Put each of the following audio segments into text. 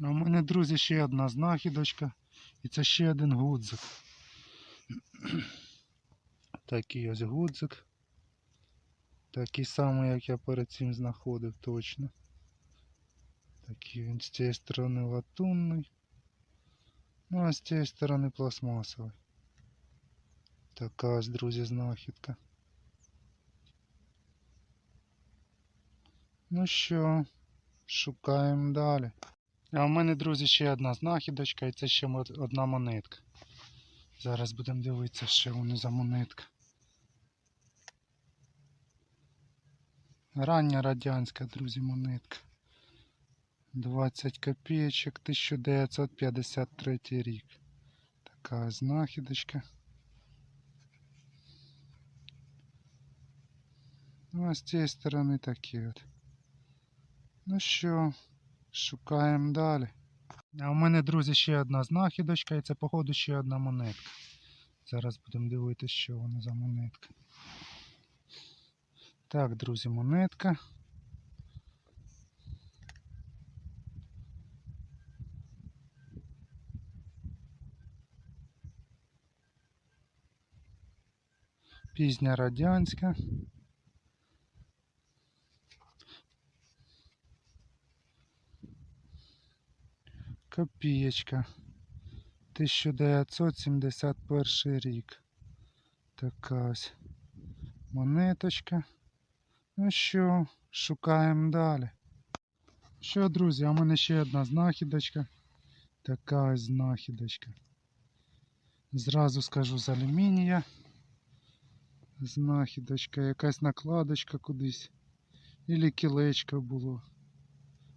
А у мене, друзі, ще одна знахідочка. І це ще один гудзик. Такий ось гудзик. Такий самий, як я перед цим знаходив точно. Такий він з цієї сторони латунний. Ну а з цієї сторони пластмасовий. Така ось, друзі, знахідка. Ну що, шукаємо далі. А в мене, друзі, ще одна знахідочка і це ще одна монетка. Зараз будемо дивитися, що воно за монетка. Рання радянська, друзі, монетка. 20 копійочок, 1953 рік. Така знахідочка. Ну, а з цієї сторони такі от. Ну що, шукаємо далі. А у мене, друзі, ще одна знахідочка, і це, походу, ще одна монетка. Зараз будемо дивитися, що воно за монетка. Так, друзі, монетка. Пізня радянська. Копієчка. 1971 рік. Така ось монеточка. Ну що, шукаємо далі. Що, друзі, а в мене ще одна знахідочка. Така ось знахідочка. Зразу скажу з алюмінія. Знахідочка, якась накладочка кудись. Ілі кілечко було.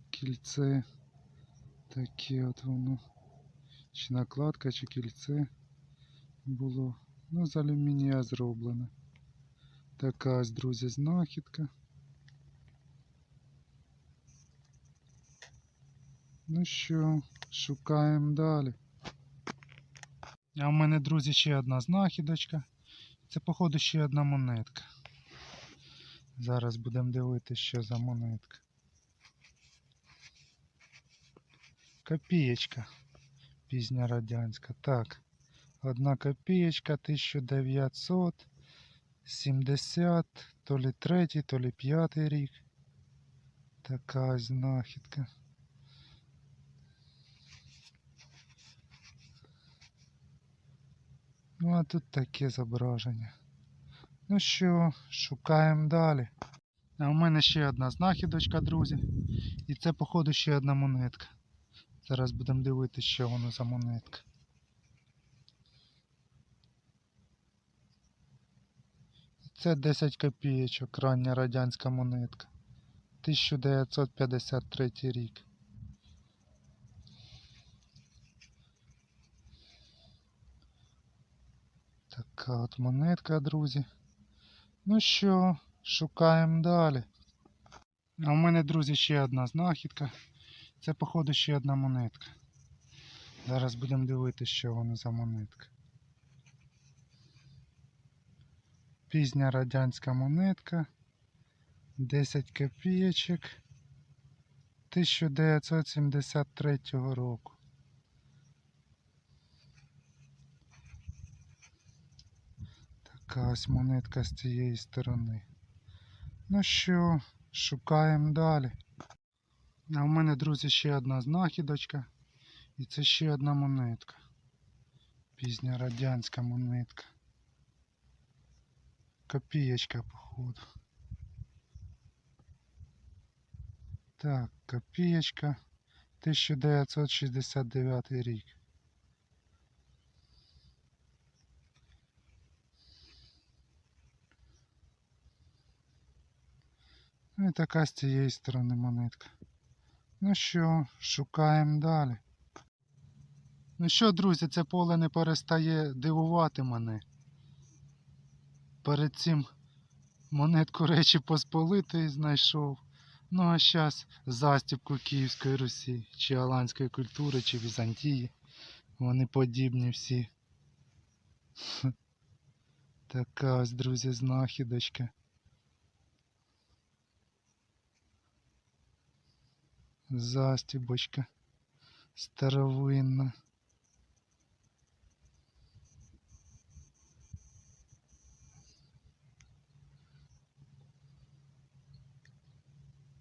Кільце. Таке от воно. Чи накладка, чи кільце було. Ну, з алюмінія зроблено. Така ось, друзі, знахідка. Ну що, шукаємо далі. А в мене, друзі, ще одна знахідочка. Це, походу, ще одна монетка. Зараз будемо дивитися, що за монетка. Копієчка. Пізня радянська. Так. Одна копієчка 1970, то лі третій, то лі п'ятий рік. Така знахідка. Ну, а тут таке зображення. Ну що, шукаємо далі. А у мене ще одна знахідочка, друзі. І це, походу, ще одна монетка. Зараз будемо дивитися, що воно за монетка. Це 10 копійочок, рання радянська монетка. 1953 рік. Така от монетка, друзі. Ну що, шукаємо далі. А у мене, друзі, ще одна знахідка. Це, походу, ще одна монетка. Зараз будемо дивитися, що воно за монетка. Пізня радянська монетка. 10 копійочок. 1973 року. Така ось монетка з цієї сторони. Ну що, шукаємо далі. А у мене, друзі, ще одна знахідочка. І це ще одна монетка. Пізня радянська монетка. Копієчка, походу. Так, копієчка. 1969 рік. Ну і така з цієї сторони монетка. Ну що, шукаємо далі. Ну що, друзі, це поле не перестає дивувати мене. Перед цим монетку Речі Посполитої знайшов. Ну а зараз застібку Київської Русі, чи Аланської культури, чи Візантії. Вони подібні всі. Така ось, друзі, знахідочка. Застібочка. Старовинна.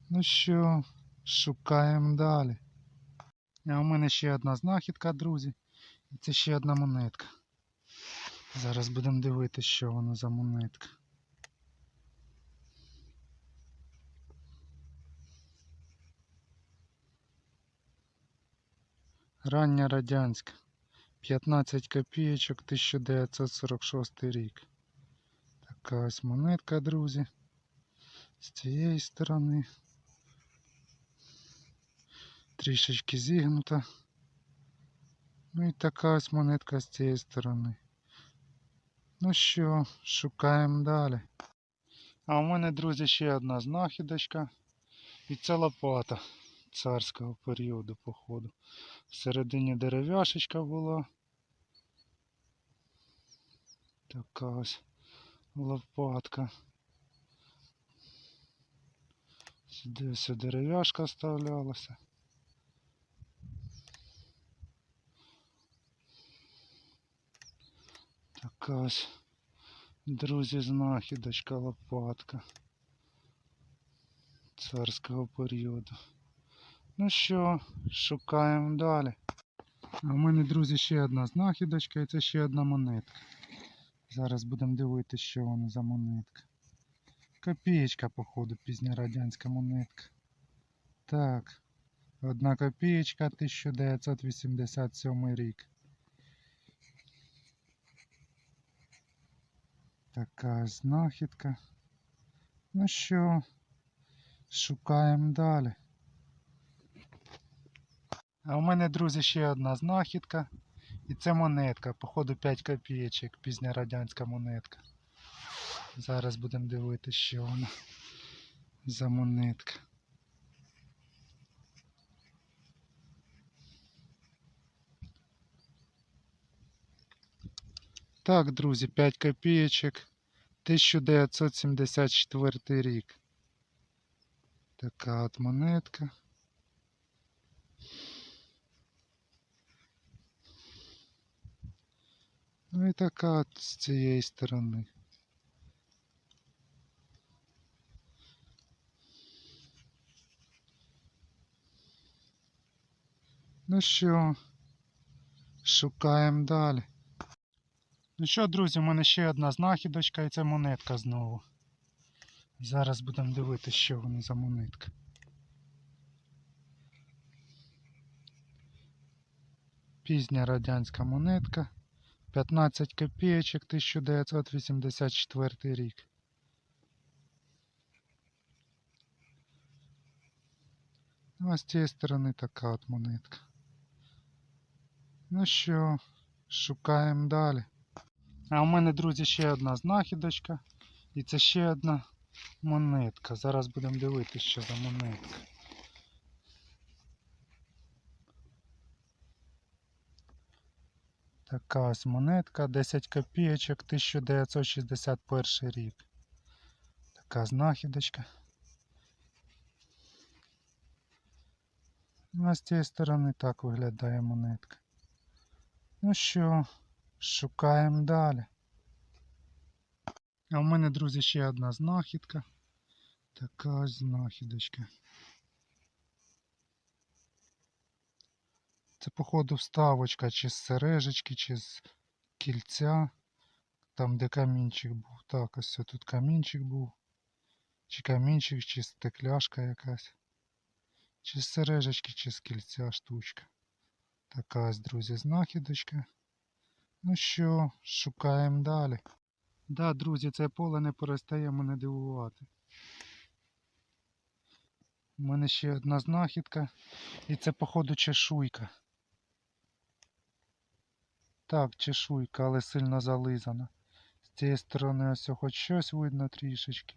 Ну що, шукаємо далі. А у мене ще одна знахідка, друзі. І це ще одна монетка. Зараз будемо дивитися, що воно за монетка. Рання радянська. 15 копійочок 1946 рік. Така ось монетка, друзі. З цієї сторони. Трішечки зігнута. Ну і така ось монетка з цієї сторони. Ну що, шукаємо далі. А у мене, друзі, ще одна знахідочка. І це лопата царського періоду, походу. Всередині дерев'яшечка була. Така ось лопатка. Сюди ось дерев'яшка вставлялася. Така ось, друзі, знахідочка лопатка царського періоду. Ну що, шукаємо далі. А у мене, друзі, ще одна знахідочка і це ще одна монетка. Зараз будемо дивитися, що воно за монетка. Копієчка, походу, пізня радянська монетка. Так, одна копієчка 1987 рік. Така знахідка. Ну що, шукаємо далі. А у мене, друзі, ще одна знахідка. І це монетка, походу 5 копійочок, пізня радянська монетка. Зараз будемо дивитися, що вона за монетка. Так, друзі, 5 копійочок. 1974 рік. Така от монетка. Ну і така з цієї сторони. Ну що, шукаємо далі. Ну що, друзі, у мене ще одна знахідочка і це монетка знову. Зараз будемо дивитися, що воно за монетка. Пізня радянська монетка. 15 копійочок 1984 рік. Ну, а з цієї сторони така от монетка. Ну що, шукаємо далі. А у мене, друзі, ще одна знахідочка. І це ще одна монетка. Зараз будемо дивитися, що за монетка. Така ось монетка, 10 копійочок, 1961 рік. Така знахідочка. Ну, а з цієї сторони так виглядає монетка. Ну що, шукаємо далі. А у мене, друзі, ще одна знахідка. Така ось знахідочка. Це, походу, вставочка чи з сережечки, чи з кільця. Там, де камінчик був. Так, ось тут камінчик був. Чи камінчик, чи стекляшка якась. Чи з сережечки, чи з кільця штучка. Така ось, друзі, знахідочка. Ну що, шукаємо далі. Да, друзі, це поле не перестає мене дивувати. У мене ще одна знахідка. І це, походу, чешуйка. Так, чешуйка, але сильно зализана. З цієї сторони ось хоч щось видно трішечки.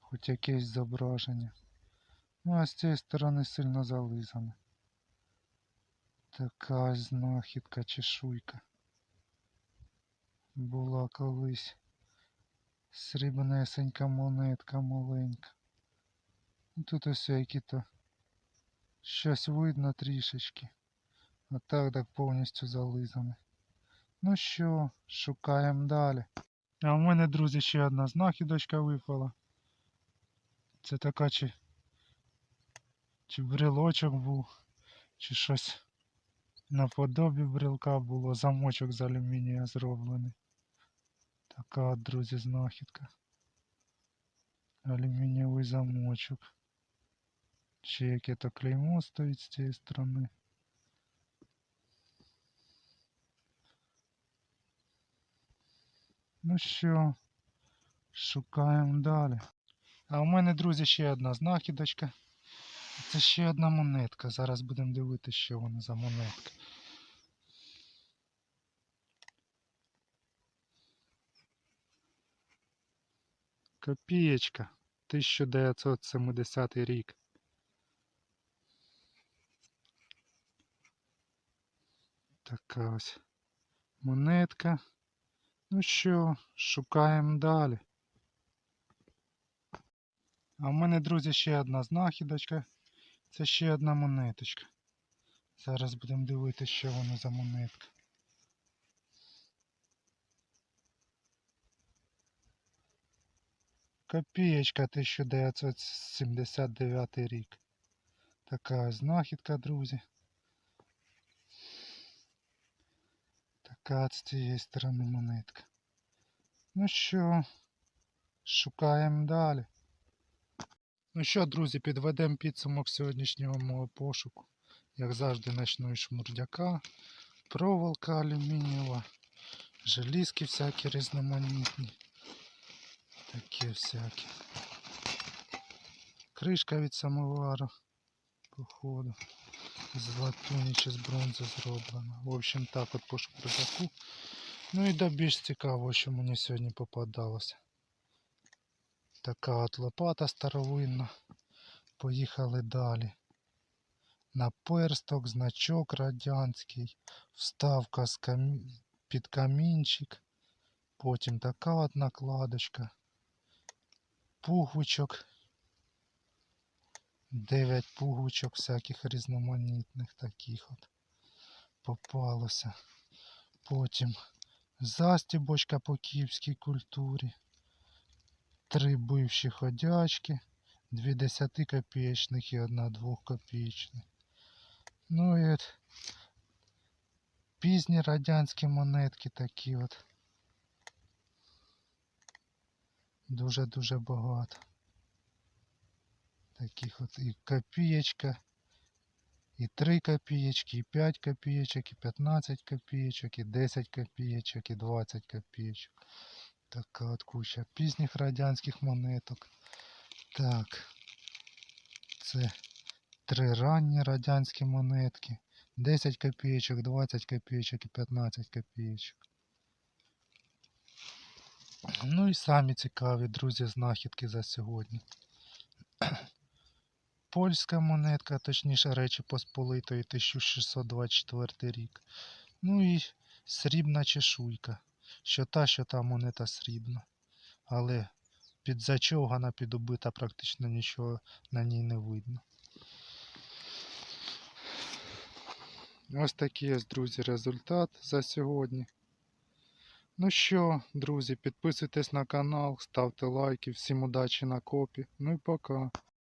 Хоч якесь зображення. Ну, а з цієї сторони сильно зализана. Така знахідка чешуйка. Була колись срібнесенька монетка маленька. Ну, Тут ось які-то щось видно трішечки. А так так повністю зализане. Ну що, шукаємо далі. А в мене, друзі, ще одна знахідочка випала. Це така чи, чи брелочок був, чи щось наподобі брелка було, замочок з алюмінія зроблений. Така друзі, знахідка. Алюмінієвий замочок. Ще яке то клеймо стоїть з цієї сторони. Ну що, шукаємо далі. А у мене, друзі, ще одна знахідочка. Це ще одна монетка. Зараз будемо дивитися, що вона за монетка. Копієчка. 1970 рік. Така ось монетка. Ну що, шукаємо далі. А в мене, друзі, ще одна знахідочка. Це ще одна монеточка. Зараз будемо дивитися, що воно за монетка. Копієчка 1979 рік. Така знахідка, друзі. Така з цієї сторони монетка. Ну що, шукаємо далі. Ну що, друзі, підведемо підсумок сьогоднішнього мого пошуку. Як завжди, почну із шмурдяка, проволока алюмінієва, желізки всякі різноманітні. Такі всякі. Кришка від самовару, походу з латуні чи з бронзи зроблена. В общем так от по шкрижаку. Ну і до більш цікаво, що мені сьогодні попадалося. Така от лопата старовинна. Поїхали далі. На персток, значок радянський, вставка з камі... під камінчик. Потім така от накладочка, пугвичок. Дев'ять пуговичок всяких різноманітних таких от попалося. Потім застібочка по київській культурі. Три бивші ходячки, дві десятикопієчних і одна двохкопієчних. Ну і от пізні радянські монетки такі от. Дуже-дуже багато. Таких от і копієчка, і 3 копієчки, і 5 копієчок, і 15 копієчок, і 10 копієчок, і 20 копієчок. Така от куча пізніх радянських монеток. Так. Це три ранні радянські монетки. 10 копійочок, 20 копійочок і 15 копійочок. Ну і самі цікаві, друзі, знахідки за сьогодні. Польська монетка, точніше Речі Посполитої 1624 рік. Ну і срібна чешуйка. Що та, що та монета срібна. Але підзачовгана, підубита, практично нічого на ній не видно. Ось такий ось, друзі, результат за сьогодні. Ну що, друзі, підписуйтесь на канал, ставте лайки, всім удачі на копі. Ну і пока.